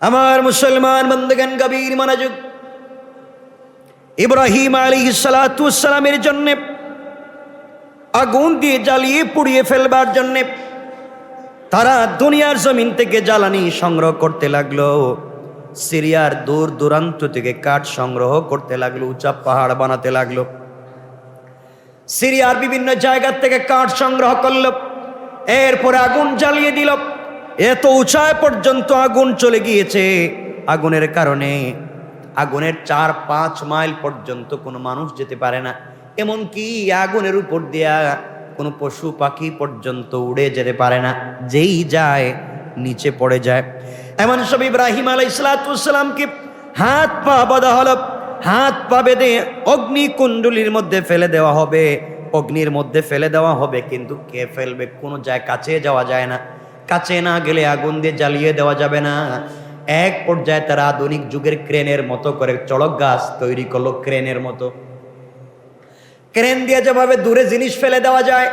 আমার মুসলমান বন্দগান গভীর মনোযোগ। ইব্রাহিম আলী সালাতামের জন্যে, আগুন দিয়ে জ্বালিয়ে পুড়িয়ে ফেলবার জন্যে তারা দুনিয়ার জমিন থেকে জ্বালানি সংগ্রহ করতে লাগল। সিরিয়ার দূর দূরান্ত থেকে কাঠ সংগ্রহ করতে লাগল, উঁচা পাহাড় বানাতে লাগল। সিরিয়ার বিভিন্ন জায়গা থেকে কাঠ সংগ্রহ করল। এরপরে আগুন জ্বালিয়ে দিল। এত উঁচায় পর্যন্ত আগুন চলে গিয়েছে। আগুনের কারণে আগুনের চার পাঁচ মাইল পর্যন্ত কোনো মানুষ যেতে পারে না। এমনকি আগুনের উপর দিয়া কোনো পশু পাখি পর্যন্ত উড়ে যেতে পারে না। যেই যায়, নিচে পড়ে যায়। এমন সব ইব্রাহিম আলাই সালাতামকে হাত পা বাঁধা হল। হাত পা বেঁধে অগ্নি কুণ্ডলির মধ্যে ফেলে দেওয়া হবে। অগ্নির মধ্যে ফেলে দেওয়া হবে, কিন্তু কে ফেলবে? কোনো যায় কাছে যাওয়া যায় না। কাছে না গেলে আগুন দিয়ে জ্বালিয়ে দেওয়া যাবে না। এক পর্যায়ে তারা আধুনিক যুগের ক্রেনের মতো করে চড়ক গাছ তৈরি করল ক্রেনের মতো। ক্রেন দিয়ে যেভাবে দূরে জিনিস ফেলে দেওয়া যায়,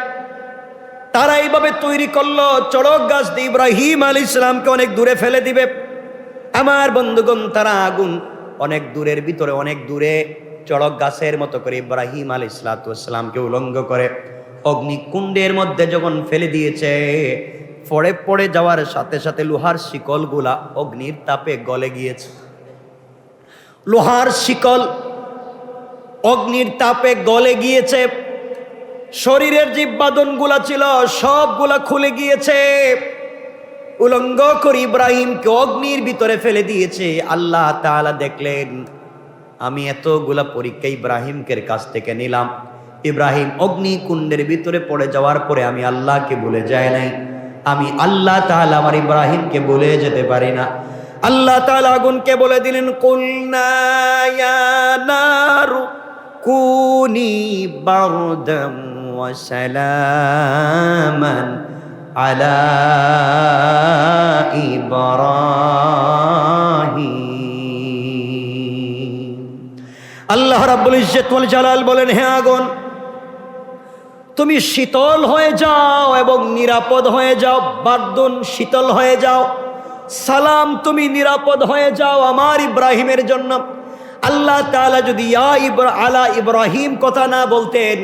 তারা এইভাবে তৈরি করল চড়ক গাছ দিয়ে ইব্রাহিম আলী ইসলামকে অনেক দূরে ফেলে দিবে। আমার বন্ধুগণ, তারা আগুন অনেক দূরের ভিতরে, অনেক দূরে চড়ক গাছের মতো করে ইব্রাহিম আলী ইসলাতামকে উলঙ্গ করে। অগ্নিকুণ্ডের মধ্যে যখন ফেলে দিয়েছে পড়ে পড়ে যাওয়ার সাথে সাথে লোহার শিকলগুলা অগ্নির তাপে গলে গিয়েছে। লোহার শিকল অগ্নির তাপে গলে গিয়েছে। শরীরের যে বাদনগুলা ছিল, সবগুলা খুলে গিয়েছে। উলঙ্গ করে ইব্রাহিমকে অগ্নির ভিতরে ফেলে দিয়েছে। আল্লাহ তাআলা দেখলেন, আমি এতগুলা পরীক্ষা ইব্রাহিমকের কাছ থেকে নিলাম। ইব্রাহিম অগ্নিকুণ্ডের ভিতরে পড়ে যাওয়ার পরে আমি আল্লাহকে বলে যাই নাই। আমি আল্লাহ তাআলা আমার ইব্রাহিমকে বলে যেতে পারি না। আল্লাহ তাআলা আগুনকে বলে দিলেন, কুলনা নারু কুনি বারদাম সালামান আলা ইব্রাহিম। আল্লাহ রাব্বুল ইজ্জত ওয়াল জালাল বলেন, হে আগুন তুমি শীতল হয়ে যাও এবং নিরাপদ হয়ে যাও বার্দুন শীতল হয়ে যাও। সালাম, তুমি নিরাপদ হয়ে যাও আমার ইব্রাহিমের জন্য। আল্লাহ তাআলা যদি ইয়া ইব্রা, আলা ইব্রাহিম কথা না বলতেন,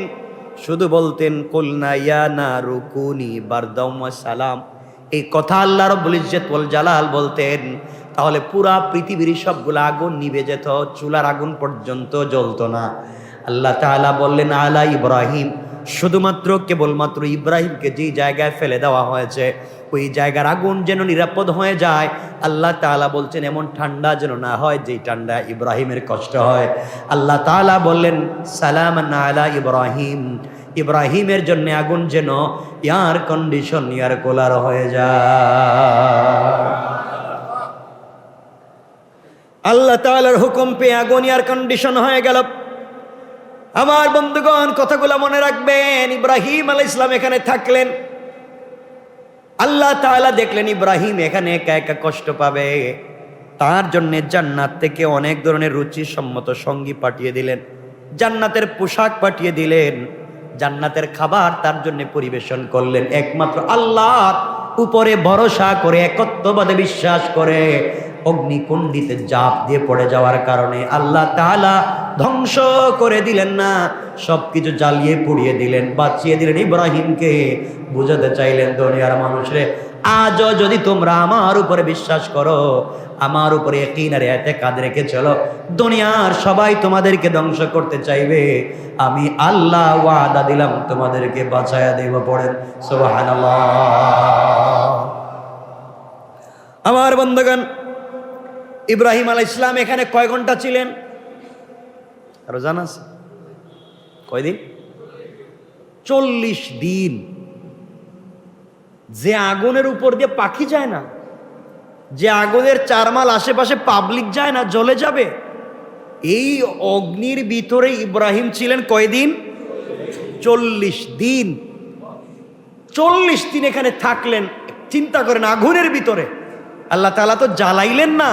শুধু বলতেন, কুলনা ইয়া না রুকুনি বারদাম সালাম। এই কথা আল্লাহ রব্বুল ইজ্জত জালাল বলতেন। তাহলে পুরা পৃথিবীর সবগুলো আগুন নিভে যেত, চুলার আগুন পর্যন্ত জ্বলতো না। আল্লাহ তাআলা বললেন, আলা ইব্রাহিম শুধুমাত্র কেবলমাত্র ইব্রাহিমকে যেই জায়গায় ফেলে দেওয়া হয়েছে, ওই জায়গার আগুন যেন নিরাপদ হয়ে যায়। আল্লাহ তাআলা বলছেন, এমন ঠান্ডা যেন না হয়, যেই ঠান্ডা ইব্রাহিমের কষ্ট হয়। আল্লাহ তাআলা বললেন, সালাম আলা ইব্রাহিম। ইব্রাহিমের জন্য আগুন যেন ইয়ার কন্ডিশন ইয়ার কুলার হয়ে যায়। আল্লাহ তাআলার হুকুম পেয়ে আগুন এয়ার কন্ডিশন হয়ে গেল। আমার বন্ধুগণ, কথাগুলো মনে রাখবেন। ইব্রাহিম আলাইহিস ইসলাম এখানে থাকলেন। আল্লাহ তাআলা দেখলেন ইব্রাহিম এখানে একা একা কষ্ট পাবে। তার জন্য জান্নাত থেকে অনেক ধরনের রুচিসম্মত সঙ্গী পাঠিয়ে দিলেন। জান্নাতের পোশাক পাঠিয়ে দিলেন। জান্নাতের খাবার তার জন্য পরিবেশন করলেন। একমাত্র আল্লাহর উপরে ভরসা করে, একত্ববাদে বিশ্বাস করে, অগ্নিকুণ্ডিতে জাপ দিয়ে পড়ে যাওয়ার কারণে আল্লাহ তাআলা ধ্বংস করে দিলেন না, সবকিছু জ্বালিয়ে পুড়িয়ে দিলেন, বাঁচিয়ে দিলেন ইব্রাহিমকে। বুঝাতে চাইলেন দুনিয়ার মানুষরে আজও যদি তোমরা আমার উপরে বিশ্বাস করো, আমার উপরে একিনারে এতে কাদ রেখে চলো, দুনিয়ার সবাই তোমাদেরকে ধ্বংস করতে চাইবে, আমি আল্লাহ ওয়াদা দিলাম তোমাদেরকে বাঁচায়া দেব, পড়েন, সুবহানাল্লাহ। আমার বন্ধুগণ, ইব্রাহিম আলাহ ইসলাম এখানে কয় ঘণ্টা ছিলেন? আরও জানাস কয়দিন? চল্লিশ দিন। যে আগুনের উপর দিয়ে পাখি যায় না, যে আগুনের চারমাল আশেপাশে পাবলিক যায় না, জ্বলে যাবে, এই অগ্নির ভিতরে ইব্রাহিম ছিলেন কয়দিন? চল্লিশ দিন। চল্লিশ দিন এখানে থাকলেন, চিন্তা করেন, আগুনের ভিতরে। আল্লাহ তালা তো জ্বালাইলেন না,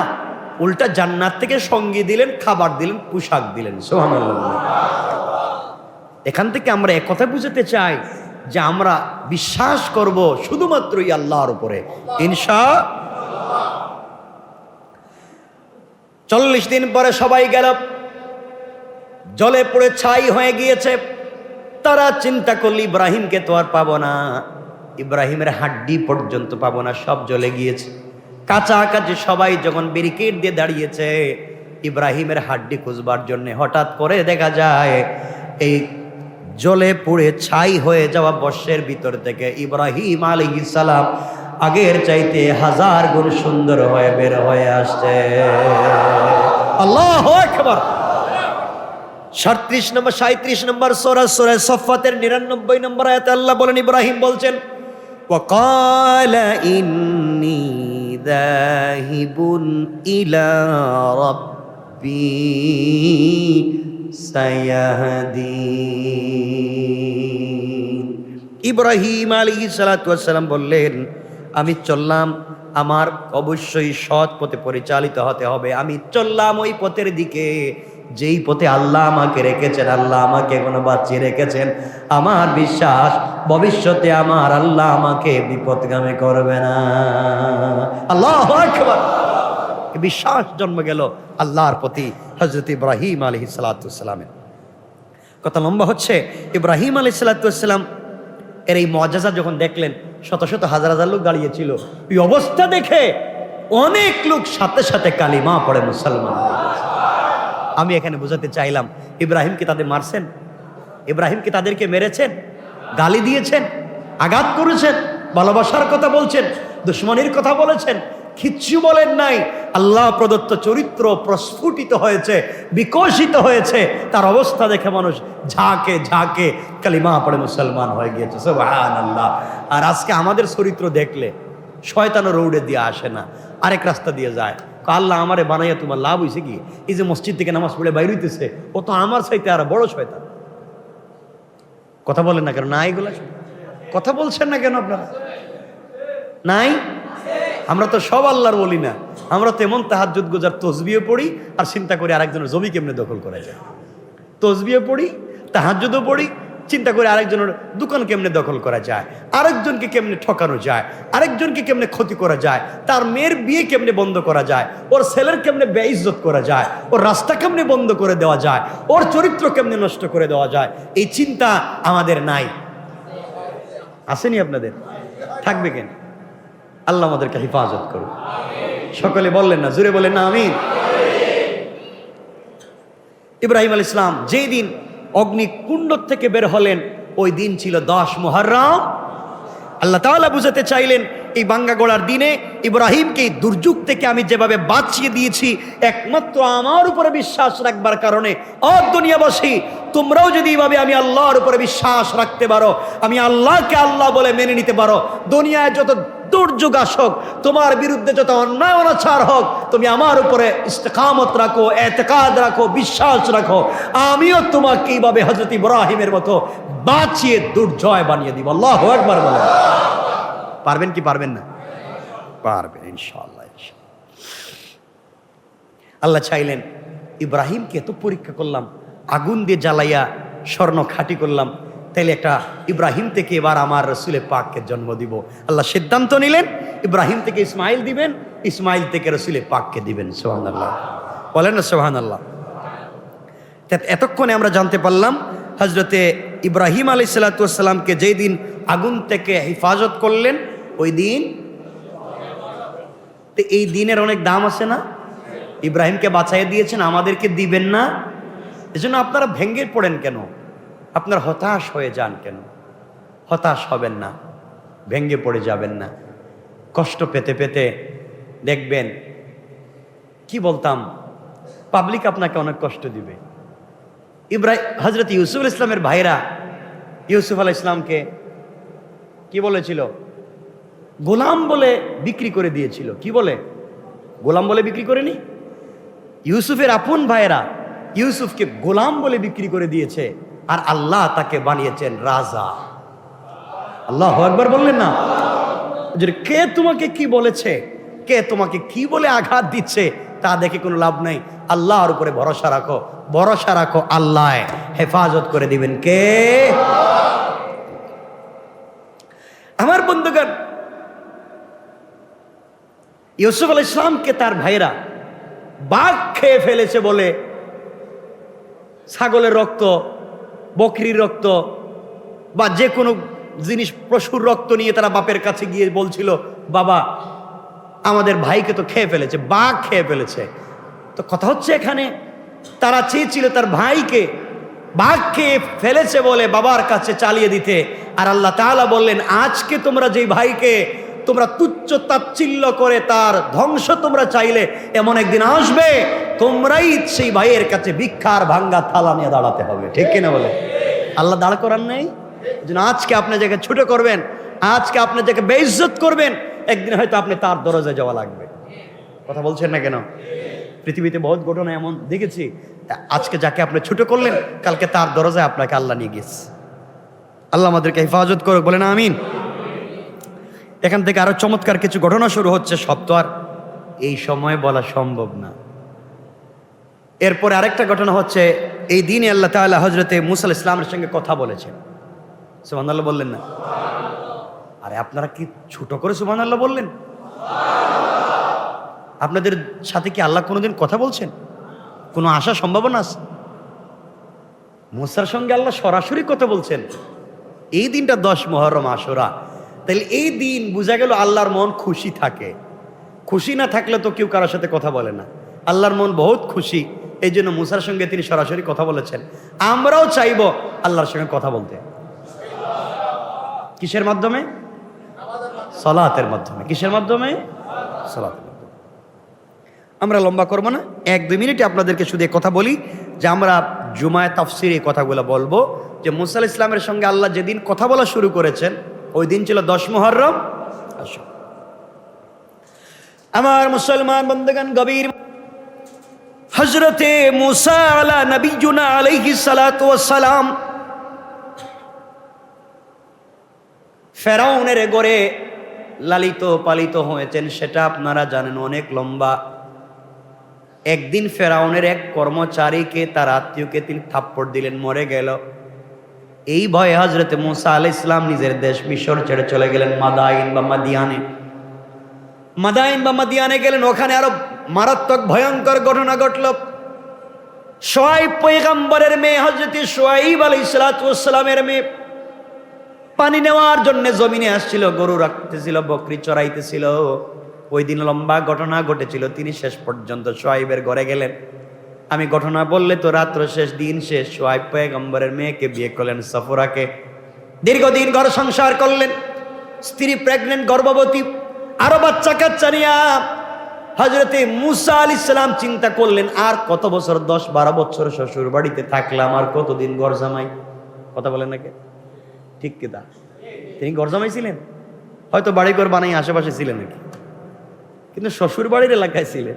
উল্টা জান্নাত থেকে সঙ্গী দিলেন, খাবার দিলেন, পোশাক দিলেন। সুবহানাল্লাহ। এখান থেকে আমরা একথা বুঝতে চাই যে আমরা বিশ্বাস করব শুধুমাত্রই আল্লাহর উপরে। ইনশা চল্লিশ দিন পরে সবাই গেল, জলে পড়ে ছাই হয়ে গিয়েছে। তারা চিন্তা করলে, ইব্রাহিমকে তো আর পাবো না, ইব্রাহিমের হাড্ডি পর্যন্ত পাবো না, সব জ্বলে গিয়েছে। কাছাকাছি সবাই যখন ব্যারিকেড দিয়ে দাঁড়িয়েছে ইব্রাহিমের হাড্ডি খুঁজবার জন্য হঠাৎ করে দেখা যায় এই জলে পুড়ে ছাই হয়ে যাওয়া বর্ষের ভিতর থেকে ইব্রাহিম আলী সালাম আগের চাইতে হাজার গুণ সুন্দর হয়ে বের হয়ে আসছে আল্লাহ একবার সাঁত্রিশ নম্বর সাঁত্রিশ নম্বর সোরা সোরা সফাতের নিরানব্বই নম্বর আয়াতে আল্লাহ বলেন ইব্রাহিম বলছেন وقال إني ذاهب إلى ربي سيهدين ইব্রাহিম আলী সালাতাম বললেন আমি চললাম আমার অবশ্যই সৎ পথে পরিচালিত হতে হবে আমি চললাম ওই পথের দিকে যেই পথে আল্লাহ আমাকে রেখেছেন, আল্লাহ আমাকে এখনও বাঁচিয়ে রেখেছেন, আমার বিশ্বাস ভবিষ্যতে আমার আল্লাহ আমাকে বিপদগামী করবে না। আল্লাহ বিশ্বাস জন্ম গেল আল্লাহর প্রতি হজরত ইব্রাহিম আলী সালাতামের কথা লম্বা হচ্ছে, ইব্রাহিম আলী সালাতাম এর এই মজাজা যখন দেখলেন, শত শত হাজার হাজার লোক দাঁড়িয়েছিল। এই অবস্থা দেখে অনেক লোক সাথে সাথে কালিমা পড়ে মুসলমান। আমি এখানে বোঝাতে চাইলাম, ইব্রাহিম কি তাদের মারছেন? ইব্রাহিম কি তাদেরকে মেরেছেন? গালি দিয়েছেন? আঘাত করেছেন? ভালোবাসার কথা বলছেন? দুশ্মনির কথা বলেছেন? কিচ্ছু বলেন নাই। আল্লাহ প্রদত্ত চরিত্র প্রস্ফুটিত হয়েছে, বিকশিত হয়েছে। তার অবস্থা দেখে মানুষ ঝাঁকে ঝাঁকে কালিমা পড়ে মুসলমান হয়ে গিয়েছে। সুবহান আল্লাহ আর আজকে আমাদের চরিত্র দেখলে শয়তানো রৌডে দিয়ে আসে না, আরেক রাস্তা দিয়ে যায়। আল্লাহ আমারে বানাইয়া তোমার লাভ হয়েছে কি? এই যে মসজিদ থেকে নামাজ পড়ে বাইর হইতেছে ও তো আমার সাইতে আর বড় শয়তান। কথা বলেন না কেন? না, এগুলা কথা বলছেন না কেন আপনারা? নাই? আমরা তো সব আল্লাহর বলি না। আমরা তো এমন তাহাজুদ গোজার তসবিও পড়ি আর চিন্তা করি আরেকজনের জমি কেমনে দখল করা যায়। তসবিও পড়ি তাহাজুদও পড়ি চিন্তা করে আরেকজনের দোকান কেমনে দখল করা যায়? আরেকজনকে কেমনে ঠকানো যায়? আরেকজনকে কেমনে ক্ষতি করা যায়? তার মেয়ের বিয়ে কেমনে বন্ধ করা যায়? ওর ছেলের কেমনে বেইজ্জত করা যায়? ওর রাস্তা কেমনে বন্ধ করে দেওয়া যায়? ওর চরিত্র কেমনে নষ্ট করে দেওয়া যায়? এই চিন্তা আমাদের নাই। আসেনি আপনাদের? থাকবে কেন? আল্লাহ আমাদেরকে হেফাজত করুন সকলে বললেন না জুড়ে বললেন না আমি ইব্রাহিম আল ইসলাম যেই দিন অগ্নিকুণ্ড থেকে বের হলেন। ওই দিন ছিল দশ মোহরম আল্লাহ তাআলা বুঝাতে চাইলেন, এই বাঙ্গা গোড়ার দিনে ইব্রাহিমকে এই দুর্যোগ থেকে আমি যেভাবে বাঁচিয়ে দিয়েছি, একমাত্র আমার উপরে বিশ্বাস রাখবার কারণে। অদুনিয়াবাসী তোমরাও যদি এইভাবে আমি আল্লাহর উপরে বিশ্বাস রাখতে পারো, আমি আল্লাহকে আল্লাহ বলে মেনে নিতে পারো, দুনিয়ায় যত দুর্যোগ আসুক তোমার বিরুদ্ধে যত অন্যায় অনাচার হোক, তুমি আমার উপরে ইস্তেকামত রাখো, এতেকাদ রাখো, বিশ্বাস রাখো। আমিও তোমাকে এইভাবে হজরত ইব্রাহিমের মতো বাঁচিয়ে দুর্জয় বানিয়ে দিব। আল্লাহ একবার বলে পারবেন কি পারবেন না? পারবেন, ইনশাআল্লাহ। আল্লাহ চাইলেন, ইব্রাহিমকে এত পরীক্ষা করলাম, আগুন দিয়ে জ্বালাইয়া স্বর্ণ খাঁটি করলাম। তাইলে একটা ইব্রাহিম থেকে এবার আমার রসুলের পাককে জন্ম দিব। আল্লাহ সিদ্ধান্ত নিলেন, ইব্রাহিম থেকে ইসমাইল দিবেন, ইসমাইল থেকে রসুলের পাককে দিবেন সোহান আল্লাহ বলেন না সোহান আল্লাহ এতক্ষণে আমরা জানতে পারলাম হজরতে ইব্রাহিম আলি সাল্লাতামকে যেই দিন আগুন থেকে হেফাজত করলেন, ওই দিন তো এই দিনের অনেক দাম আছে না? ইব্রাহিমকে বাঁচাইয়ে দিয়েছেন, আমাদেরকে দিবেন না? এজন্য আপনারা ভেঙ্গে পড়েন কেন? আপনারা হতাশ হয়ে যান কেন? হতাশ হবেন না ভেঙ্গে পড়ে যাবেন না। কষ্ট পেতে পেতে দেখবেন, কি বলতাম পাবলিক আপনাকে অনেক কষ্ট দিবে। ইব্রাহিম হজরত ইউসুফ ইসলামের ভাইরা, ইউসুফ আল ইসলামকে কি বলেছিল? গোলাম বলে বিক্রি করে দিয়েছিল। কি বলে? গোলাম বলে বিক্রি করেনি? ইউসুফের আপন ভাইয়েরা ইউসুফকে গোলাম বলে বিক্রি করে দিয়েছে। আর আল্লাহ তাকে বানিয়েছেন রাজা। আল্লাহ একবার বললেন না? কে তোমাকে কি বলেছে? কে তোমাকে কি বলে আঘাত দিচ্ছে তা দেখে কোনো লাভ নাই। আল্লাহর উপরে ভরসা রাখো ভরসা রাখো আল্লাহ হেফাজত করে দিবেন কে? আমার বন্ধুগণ, ইউসুফ আল ইসলামকে তার ভাইরা বাঘ খেয়ে ফেলেছে বলে ছাগলের রক্ত বকরির রক্ত বা যে কোনো জিনিস, পশুর রক্ত নিয়ে তারা বাপের কাছে গিয়ে বলছিল, বাবা, আমাদের ভাইকে তো খেয়ে ফেলেছে বাঘ খেয়ে ফেলেছে। তো কথা হচ্ছে এখানে, তারা চেয়েছিল তার ভাইকে বাঘ খেয়ে ফেলেছে বলে বাবার কাছে চালিয়ে দিতে। আর আল্লাহ তাআলা বললেন, আজকে তোমরা যেই ভাইকে, তোমরা তুচ্ছ তাচ্ছিল্য করে তার ধ্বংস তোমরা চাইলে, এমন একদিন আসবে তোমরাই সেই ভাইয়ের কাছে ভিক্ষার ভাঙ্গা থালা নিয়ে দাঁড়াতে হবে। ঠিক কিনা বলে? আল্লাহ দাঁড় করার নেই? আজকে আপনি যাকে ছোট করবেন, আজকে আপনি যাকে বেইজ্জত করবেন, একদিন হয়তো আপনি তার দরজায় যাওয়া লাগবে। কথা বলছেন না কেন? পৃথিবীতে বহুত ঘটনা এমন দেখেছি। আজকে যাকে আপনি ছোট করলেন, কালকে তার দরজায় আপনাকে আল্লাহ নিয়ে গেছে। আল্লাহ আমাদেরকে হেফাজত করুক, বলেন আমিন। এখান থেকে আরও চমৎকার কিছু ঘটনা শুরু হচ্ছে সব তো আর এই সময়ে বলা সম্ভব না। এরপরে আরেকটা ঘটনা হচ্ছে, এই দিনে আল্লাহ তাআলা হজরতে মুসাল ইসলামের সঙ্গে কথা বলেছেন। আল্লাহ বললেন না? আরে আপনারা কি ছোট করে আল্লাহ বললেন? আপনাদের সাথে কি আল্লাহ কোনোদিন কথা বলছেন? কোনো আশা সম্ভাবনা আছে? মুসার সঙ্গে আল্লাহ সরাসরি কথা বলছেন। এই দিনটা দশ মহরম আশোরা। তাহলে এই দিন বোঝা গেল আল্লাহর মন খুশি থাকে। খুশি না থাকলে তো কেউ কারোর সাথে কথা বলে না। আল্লাহর মন বহুত খুশি। এই জন্য মুসার সঙ্গে তিনি সরাসরি কথা বলেছেন। আমরাও চাইব আল্লাহর সঙ্গে কথা বলতে। কিসের মাধ্যমে? সলাতের মাধ্যমে। কিসের মাধ্যমে? আমরা লম্বা করব না। এক, দুই মিনিটে আপনাদেরকে শুধু কথা বলি যে আমরা জুমায় তাফসির এই কথাগুলো বলব যে মুসাল ইসলামের সঙ্গে আল্লাহ যেদিন কথা বলা শুরু করেছেন, ওই দিন ছিল দশ মহরম আমার মুসলমান বন্ধুগণ, গভীর হজরতে মুসা আলা নবীজুনা আলাইহি সালাম ফেরাউনের গড়ে লালিত পালিত হয়েছেন, সেটা আপনারা জানেন, অনেক লম্বা। একদিন ফেরাউনের এক কর্মচারীকে, তার আত্মীয়কে তিনি থাপ্পড় দিলেন, মরে গেল। এই ভয়ে হজরত মুসা আল ইসলাম নিজের দেশ মিশর ছেড়ে চলে গেলেন, মাদাইন বা মাদিয়ানে। মাদাইন বা মাদিয়ানে গেলেন, ওখানে আরও মারাত্মক ভয়ঙ্কর ঘটনা ঘটল। সোয়াইব পৈগম্বরের মেয়ে হজরত সোয়াইব আলী ইসলাতামের মেয়ে পানি নেওয়ার জন্য জমিনে আসছিল, গরু রাখতেছিল, বকরি চড়াইতেছিল। ওই দিন লম্বা ঘটনা ঘটেছিল, তিনি শেষ পর্যন্ত সোয়াইবের ঘরে গেলেন। আমি ঘটনা বললে তো রাত্র শেষ, দিন শেষ সোয়াইব পয়গম্বরের মেয়েকে বিয়ে করলেন, সফরাকে। দীর্ঘদিন ঘর সংসার করলেন, স্ত্রী প্রেগনেন্ট গর্ভবতী, আরও বাচ্চা কাচ্চা নিয়া হজরতে মুসা আল ইসলাম চিন্তা করলেন, আর কত বছর? দশ বারো বছর শ্বশুর বাড়িতে থাকলাম, আর কতদিন ঘর জামাই? কথা বলেন নাকি ঠিক কিতা তিনি ঘর জামাই ছিলেন? হয়তো বাড়ি ঘর বানাই আশেপাশে ছিলেন নাকি? কিন্তু শ্বশুর বাড়ির এলাকায় ছিলেন।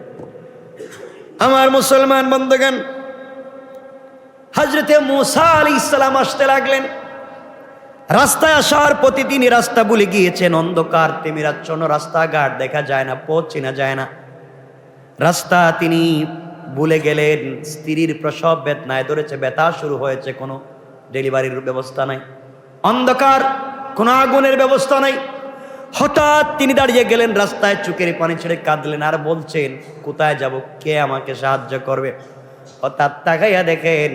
আমার মুসলমান বন্ধগান হজরতে মুসা আলী ইসলাম আসতে লাগলেন। রাস্তায় আসার প্রতিদিনই রাস্তা ভুলে গিয়েছেন অন্ধকার, তিমিরাচ্ছন্ন রাস্তাঘাট, দেখা যায় না, পথ চেনা যায় না। রাস্তা তিনি ভুলে গেলেন, স্ত্রীর প্রসব বেদনায় ধরেছে, ব্যথা শুরু হয়েছে, কোনো ডেলিভারির ব্যবস্থা নাই। অন্ধকার, কোনো আগুনের ব্যবস্থা নাই। হঠাৎ তিনি দাঁড়িয়ে গেলেন, রাস্তায় চুকের পানি ছেড়ে কাঁদলেন আর বলছেন, কোথায় যাব? কে আমাকে সাহায্য করবে? হঠাৎ তাকাইয়া দেখেন,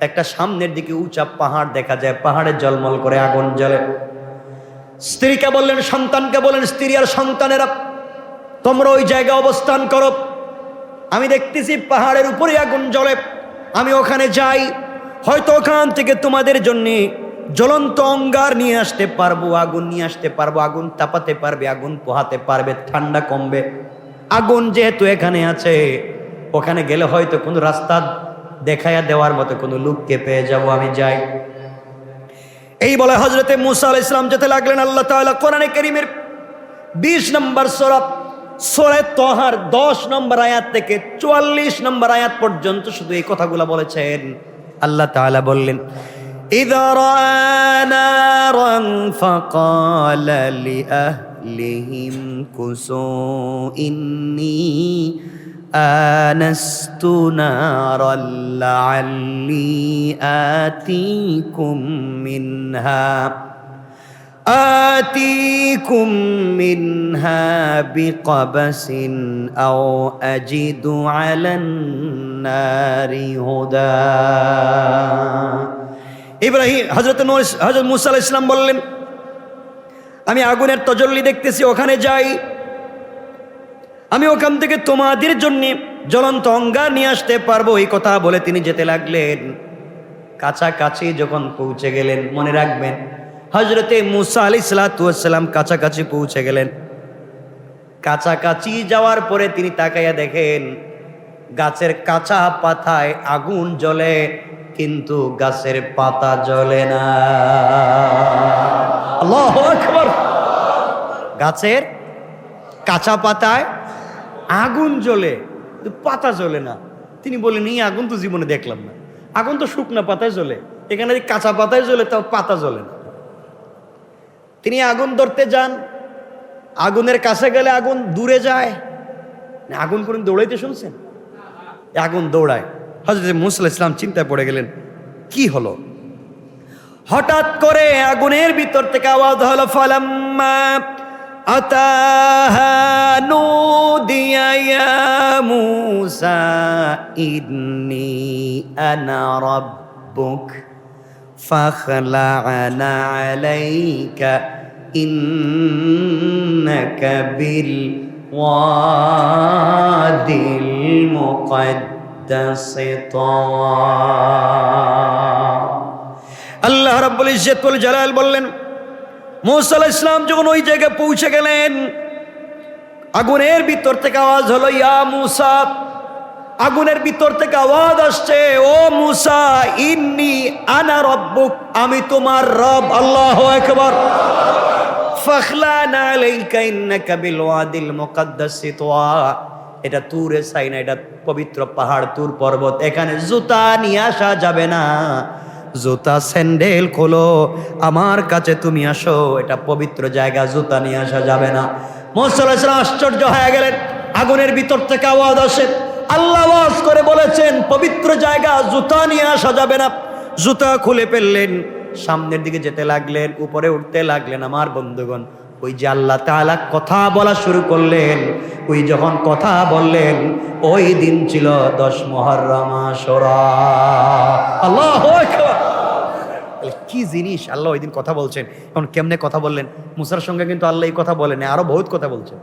একটা সামনের দিকে উঁচা পাহাড় দেখা যায়, পাহাড়ে জলমল করে আগুন জ্বলে। স্ত্রীকে বললেন, সন্তানকে বললেন স্ত্রী আর সন্তানেরা, তোমরা ওই জায়গায় অবস্থান করো। আমি দেখতেছি পাহাড়ের উপরে আগুন জ্বলে। আমি ওখানে যাই, হয়তো ওখান থেকে তোমাদের জন্যে জ্বলন্ত অঙ্গার নিয়ে আসতে পারব, আগুন নিয়ে আসতে পারব, আগুন তাপাতে পারবে, আগুন পোহাতে পারবে, ঠান্ডা কমবে। আগুন যেহেতু এখানে আছে, ওখানে গেলে হয়তো কোনো রাস্তা দেখাইয়া দেওয়ার মতো কোনো লোককে পেয়ে যাব, আমি যাই। এই বলে হজরতে মুসা আল ইসলাম যেতে লাগলেন, আল্লাহ তাআলা কোরআনে করিমের বিশ নম্বর সরব সোরে তোহার দশ নম্বর আয়াত থেকে চুয়াল্লিশ নম্বর আয়াত পর্যন্ত শুধু এই কথাগুলো বলেছেন আল্লাহ তাআলা বললেন إذا رأى نارا فقال لأهلهم كسوا إني آنست نارا لعلي آتيكم منها آتيكم منها بقبس أو أجد على النار هدى ইব্রাহিম হজরত হজরত মুসা আলাইহিস ইসলাম বললেন আমি আগুনের তজল্লি দেখতেছি ওখানে যাই আমি ওখান থেকে তোমাদের জন্য জ্বলন্ত অঙ্গার নিয়ে আসতে পারবো এই কথা বলে তিনি যেতে লাগলেন কাছাকাছি যখন পৌঁছে গেলেন মনে রাখবেন হজরতে মুসা আলি সালাতাম কাছাকাছি পৌঁছে গেলেন। কাছাকাছি যাওয়ার পরে তিনি তাকাইয়া দেখেন, গাছের কাঁচা পাতায় আগুন জ্বলে, কিন্তু গাছের পাতা জ্বলে না। গাছের কাঁচা পাতায় আগুন জ্বলে পাতা জ্বলে না। তিনি বললেন, এই আগুন তো জীবনে দেখলাম না। আগুন তো শুকনা পাতায় জ্বলে। এখানে কাঁচা পাতায় জ্বলে, তাও পাতা জ্বলে না। তিনি আগুন ধরতে যান। আগুনের কাছে গেলে আগুন দূরে যায়। আগুন করুন দৌড়াইতে শুনছেন? আগুন দৌড়ায়। হজরত মুসল ইসলাম চিন্তায় পড়ে গেলেন, কি হলো? হঠাৎ করে আগুনের ভিতর থেকে আওয়াজ হলো, ফালাম্মা আতাহা মুসা إنك بالوادي المقدس طوى আল্লাহ রাব্বুল ইজ্জতুল জালাল বললেন মুসা আলাইহিস ইসলাম যখন ওই জায়গায় পৌঁছে গেলেন আগুনের ভিতর থেকে আওয়াজ হলো ইয়া মুসা আগুনের ভিতর থেকে আওয়াজ আসছে ও মুসা ইন্নি আনা রব্বুক আমি তোমার রব আল্লাহু আকবার ফখলানা আলাইকা ইন্নাকা বিল ওয়াদিল মুকদ্দাস তুয়া এটা তুরে সাইনা, এটা পবিত্র পাহাড়, তুর পর্বত। এখানে জুতা নিয়ে আসা যাবে না। জুতা স্যান্ডেল খোলো, আমার কাছে তুমি আসো। এটা পবিত্র জায়গা, জুতা নিয়ে আসা যাবে না। মোসাল্লাহ আশ্চর্য হয়ে গেলেন। আগুনের ভিতর থেকে আওয়াজ আসে। আল্লাহ করে বলেছেন, পবিত্র জায়গা, জুতা নিয়ে আসা যাবে না। জুতা খুলে ফেললেন। সামনের দিকে যেতে লাগলেন, উপরে উঠতে লাগলেন আমার বন্ধুগণ। ওই যে আল্লাহ তাআলা কথা বলা শুরু করলেন, ওই যখন কথা বললেন, ওই দিন ছিল দশ মহরম আশরা। আল্লাহ কি জিনিস আল্লাহ ওই দিন কথা বলছেন? এখন কেমনে কথা বললেন? মুসার সঙ্গে কিন্তু আল্লাহ এই কথা বলেন আরও বহুত কথা বলছেন।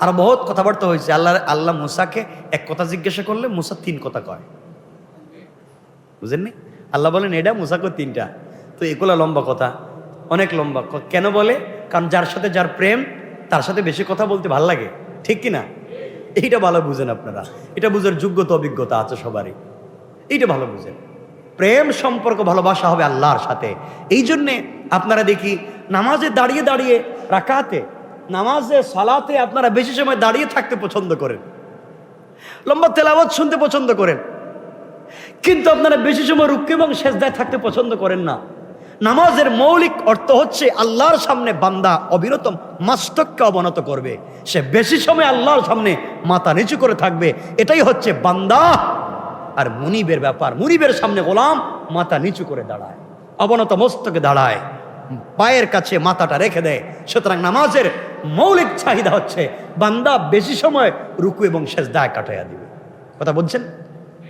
আরও বহুত কথাবার্তা হয়েছে। আল্লাহ আল্লাহ মুসাকে এক কথা জিজ্ঞাসা করলে মুসা তিন কথা কয়। বুঝেননি? আল্লাহ বলেন, এটা মুসাকে তিনটা। তো এগুলা লম্বা কথা, অনেক লম্বা। কেন বলে? কারণ যার সাথে যার প্রেম, তার সাথে বেশি কথা বলতে ভালো লাগে। ঠিক কি না এইটা ভালো বুঝেন আপনারা। এটা বুঝার যোগ্যতা, অভিজ্ঞতা আছে সবারই। এইটা ভালো বুঝেন। প্রেম সম্পর্ক ভালোবাসা হবে আল্লাহর সাথে। এই জন্যে আপনারা দেখি, নামাজে দাঁড়িয়ে দাঁড়িয়ে রাকাতে, নামাজে সালাতে আপনারা বেশি সময় দাঁড়িয়ে থাকতে পছন্দ করেন। লম্বা তেলাওয়াত শুনতে পছন্দ করেন। কিন্তু আপনারা বেশি সময় রুক্ষ এবং সেজদায় থাকতে পছন্দ করেন না। নামাজের মৌলিক অর্থ হচ্ছে আল্লাহর সামনে বান্দা অবিরত মাস্তককে অবনত করবে। সে বেশি সময় আল্লাহর সামনে মাথা নিচু করে থাকবে। এটাই হচ্ছে বান্দা আর মুনিবের ব্যাপার। মুনিবের সামনে গোলাম মাথা নিচু করে দাঁড়ায়, অবনত মস্তকে দাঁড়ায়, পায়ের কাছে মাথাটা রেখে দেয়। সুতরাং নামাজের মৌলিক চাহিদা হচ্ছে বান্দা বেশি সময় রুকু এবং সেজদায় কাটাইয়া দিবে। কথা বলছেন?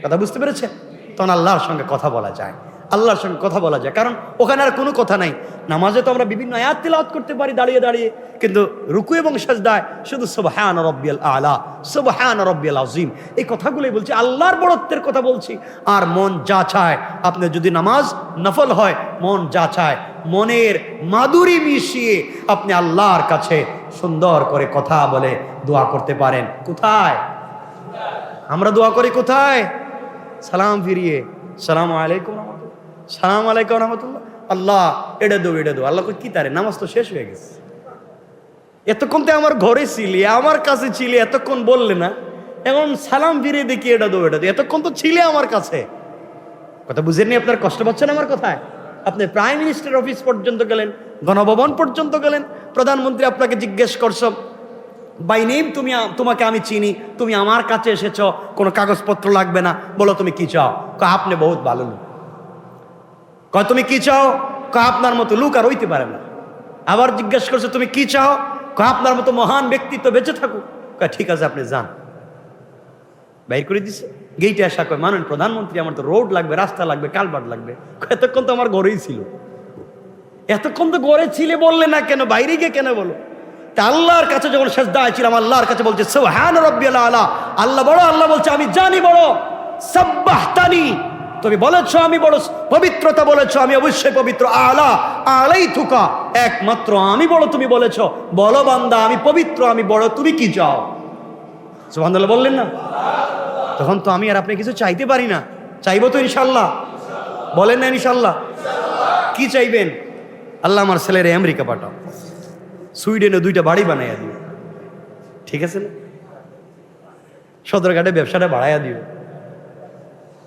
কথা বুঝতে পেরেছেন? তখন আল্লাহর সঙ্গে কথা বলা যায়। আল্লাহর সঙ্গে কথা বলা যায়। কারণ ওখানে আর কোনো কথা নাই। নামাজে তো আমরা বিভিন্ন আয়াত তিলাওয়াত করতে পারি দাঁড়িয়ে দাঁড়িয়ে। কিন্তু রুকু এবং সাজদায় শুধু সুবহান রব্বিয়াল আলা, সুবহান রব্বিয়াল আজিম এই কথাগুলোই বলছি, আল্লাহর বড়ত্বের কথা বলছি। আর মন যা চায়, আপনি যদি নামাজ নফল হয়, মন যা চায়, মনের মাধুরী মিশিয়ে আপনি আল্লাহর কাছে সুন্দর করে কথা বলে দোয়া করতে পারেন। কোথায়? আমরা দোয়া করি কোথায়? সালাম ফিরিয়ে, সালাম আলাইকুম সালাম আলাইকুম রহমতুল্লাহ। আল্লাহ এটা দো এটা দো। আল্লাহ কি তারে? নামাজ তো শেষ হয়ে গেছে। এতক্ষণ তো আমার ঘরে ছিলি, আমার কাছে ছিলি, এতক্ষণ বললে না। এখন সালাম ফিরিয়ে দেখি এটা দো এটা দো। এতক্ষণ তো ছিলে আমার কাছে। কথা বুঝেননি আপনার? কষ্ট পাচ্ছেন আমার কথায়? আপনি প্রাইম মিনিস্টার অফিস পর্যন্ত গেলেন, গণভবন পর্যন্ত গেলেন। প্রধানমন্ত্রী আপনাকে জিজ্ঞেস করছ বাই নেম তুমি তোমাকে আমি চিনি তুমি আমার কাছে এসেছ কোনো কাগজপত্র লাগবে না। বলো তুমি কি চাও? কয় আপনি বহুত ভালো লোক। কয় তুমি কি চাও? কয় আপনার মতো লোক আর হইতে পারে না। আবার জিজ্ঞেস করছে তুমি কি চাও? কয়, আপনার মতো মহান ব্যক্তিত্ব বেঁচে থাকুক। কয়, ঠিক আছে আপনি যান। বাইর করে দিছে। গেইটে আসা কয় মানেন প্রধানমন্ত্রী আমার তো রোড লাগবে রাস্তা লাগবে কালবাট লাগবে। এতক্ষণ তো আমার ঘরেই ছিল। এতক্ষণ তো ঘরে ছিলে বললে না কেন? বাইরে গিয়ে কেন বলো? তা আল্লাহর কাছে যখন দায় ছিলাম আল্লাহর কাছে বলছে সোহান রব্বিয়াল আলা। আল্লাহ বড়, আল্লাহ বলছে, আমি জানি বড়। সাব্বাহতানি। তুমি বলেছ, আমি বড় পবিত্রতা বলেছ, আমি অবশ্যই পবিত্র। আলা আলাই থুকা একমাত্র আমি বড়, তুমি বলেছ। বলো বান্দা, আমি পবিত্র, আমি বড়, তুমি কি চাও? সুবহানাল্লাহ বললেন না? তখন তো আমি আর আপনি কিছু চাইতে পারি না। চাইব তো ইনশাল্লাহ বলেন না ইনশাল্লাহ কি চাইবেন? আল্লাহ আমার ছেলের আমেরিকা পাঠাও। সুইডেনে দুইটা বাড়ি বানাইয়া দিও। ঠিক আছে না? সদরঘাটে ব্যবসাটা বাড়াইয়া দিও।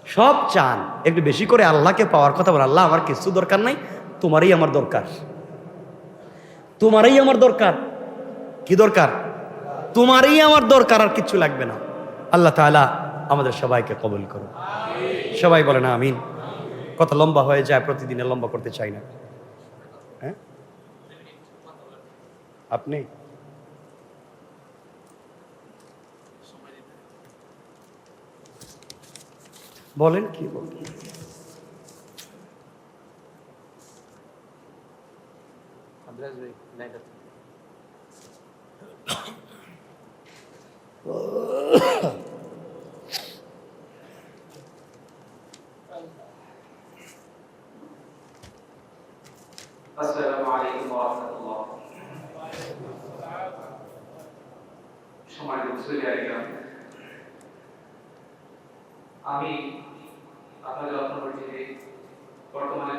সব চান, একটু বেশি করে আল্লাহকে পাওয়ার কথা বল। আল্লাহ আমার কিছু দরকার নাই, তোমারই আমার দরকার। তোমারই আমার দরকার। কি দরকার? তোমারই আমার দরকার, আর কিছু লাগবে না। আল্লাহ তাআলা আমাদের সবাইকে কবল করো সবাই বলে না আমিন। কথা লম্বা হয়ে যায় প্রতিদিনে লম্বা করতে চাই না। হ্যাঁ? আপনি বলেন কি বলেন আসসালামু আলাইকুম ওয়া রাহমাতুল্লাহ সম্মানিত মুসলিম আমি আপনাদের অর্থ বর্তমানে